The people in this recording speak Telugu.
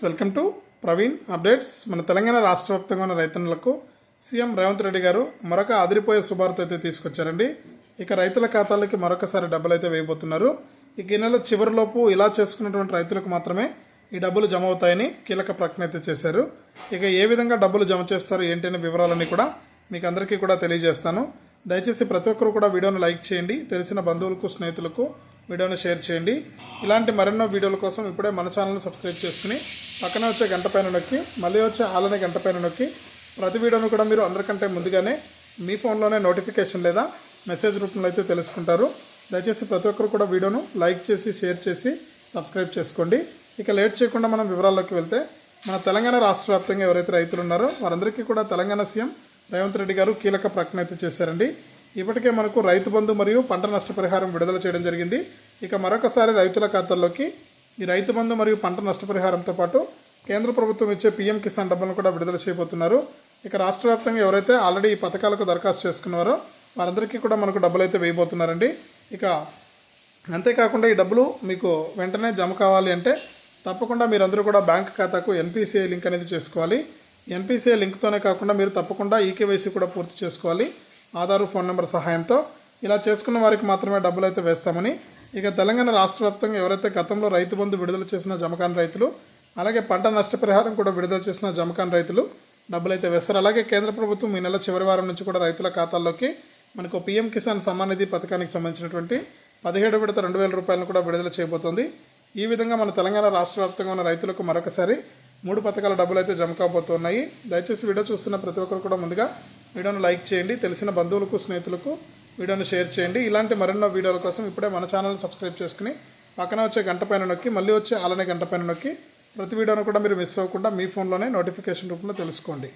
వెల్కమ్ టు ప్రవీణ్ అప్డేట్స్ మన తెలంగాణ రాష్ట్ర వ్యాప్తంగా ఉన్న రైతన్నులకు సీఎం రేవంత్ రెడ్డి గారు మరొక అదిరిపోయే శుభార్త అయితే తీసుకొచ్చారండి. ఇక రైతుల ఖాతాలకి మరొకసారి డబ్బులు అయితే వేయబోతున్నారు. ఇక ఈ నెల చివరిలోపు ఇలా చేసుకున్నటువంటి రైతులకు మాత్రమే ఈ డబ్బులు జమ అవుతాయని కీలక ప్రకటన అయితే చేశారు. ఇక ఏ విధంగా డబ్బులు జమ చేస్తారు ఏంటనే వివరాలన్నీ కూడా మీకు అందరికీ కూడా తెలియజేస్తాను. దయచేసి ప్రతి ఒక్కరు కూడా వీడియోను లైక్ చేయండి. తెలిసిన బంధువులకు స్నేహితులకు వీడియోను షేర్ చేయండి. ఇలాంటి మరెన్నో వీడియోల కోసం ఇప్పుడే మన ఛానల్ని సబ్స్క్రైబ్ చేసుకుని పక్కన వచ్చే గంట పైన నొక్కి మళ్ళీ వచ్చే ఆలనే గంట పైన నొక్కి ప్రతి వీడియోను కూడా మీరు అందరికంటే ముందుగానే మీ ఫోన్లోనే నోటిఫికేషన్ లేదా మెసేజ్ రూపంలో అయితే తెలుసుకుంటారు. దయచేసి ప్రతి ఒక్కరు కూడా వీడియోను లైక్ చేసి షేర్ చేసి సబ్స్క్రైబ్ చేసుకోండి. ఇక లేట్ చేయకుండా మనం వివరాల్లోకి వెళ్తే మన తెలంగాణ రాష్ట్ర వ్యాప్తంగా ఎవరైతే రైతులు ఉన్నారో వారందరికీ కూడా తెలంగాణ సీఎం రేవంత్ రెడ్డి గారు కీలక ప్రకటన అయితే చేశారండి. ఇప్పటికే మనకు రైతు బంధు మరియు పంట నష్టపరిహారం విడుదల చేయడం జరిగింది. ఇక మరొకసారి రైతుల ఖాతాల్లోకి ఈ రైతు బంధు మరియు పంట నష్టపరిహారంతో పాటు కేంద్ర ప్రభుత్వం ఇచ్చే పీఎం కిసాన్ డబ్బులను కూడా విడుదల చేయబోతున్నారు. ఇక రాష్ట్ర వ్యాప్తంగా ఎవరైతే ఆల్రెడీ ఈ పథకాలకు దరఖాస్తు చేసుకున్నారో వారందరికీ కూడా మనకు డబ్బులు అయితే వేయబోతున్నారండి. ఇక అంతేకాకుండా ఈ డబ్బులు మీకు వెంటనే జమ కావాలి అంటే తప్పకుండా మీరందరూ కూడా బ్యాంక్ ఖాతాకు ఎన్పిసిఐ లింక్ అనేది చేసుకోవాలి. ఎన్పిసిఐ లింక్తోనే కాకుండా మీరు తప్పకుండా ఈకేవైసీ కూడా పూర్తి చేసుకోవాలి. ఆధార్ ఫోన్ నెంబర్ సహాయంతో ఇలా చేసుకున్న వారికి మాత్రమే డబ్బులు అయితే వేస్తామని ఇక తెలంగాణ రాష్ట్ర వ్యాప్తంగా ఎవరైతే గతంలో రైతు బంధు విడుదల చేసిన జమకాన్ రైతులు అలాగే పంట నష్టపరిహారం కూడా విడుదల చేసిన జమకాన్ రైతులు డబ్బులు అయితే వేస్తారు. అలాగే కేంద్ర ప్రభుత్వం ఈ నెల చివరి వారం నుంచి కూడా రైతుల ఖాతాల్లోకి మనకు పీఎం కిసాన్ సమ్మాన్ నిధి పథకానికి సంబంధించినటువంటి పదిహేడు విడత రెండు వేల రూపాయలను కూడా విడుదల చేయబోతోంది. ఈ విధంగా మన తెలంగాణ రాష్ట్ర వ్యాప్తంగా ఉన్న రైతులకు మరొకసారి మూడు పథకాల డబ్బులు అయితే జమ కాబోతున్నాయి. దయచేసి వీడియో చూస్తున్న ప్రతి ఒక్కరు కూడా ముందుగా వీడియోను లైక్ చేయండి తెలిసిన బంధువులకు స్నేహితులకు వీడియోను షేర్ చేయండి. ఇలాంటి మరెన్నో వీడియోల కోసం ఇప్పుడే మన ఛానల్ సబ్స్క్రైబ్ చేసుకుని పక్కన వచ్చే గంట పైన నొక్కి మళ్ళీ వచ్చే అలానే గంట పైన నొక్కి ప్రతి వీడియోను కూడా మీరు మిస్ అవ్వకుండా మీ ఫోన్లోనే నోటిఫికేషన్ రూపంలో తెలుసుకోండి.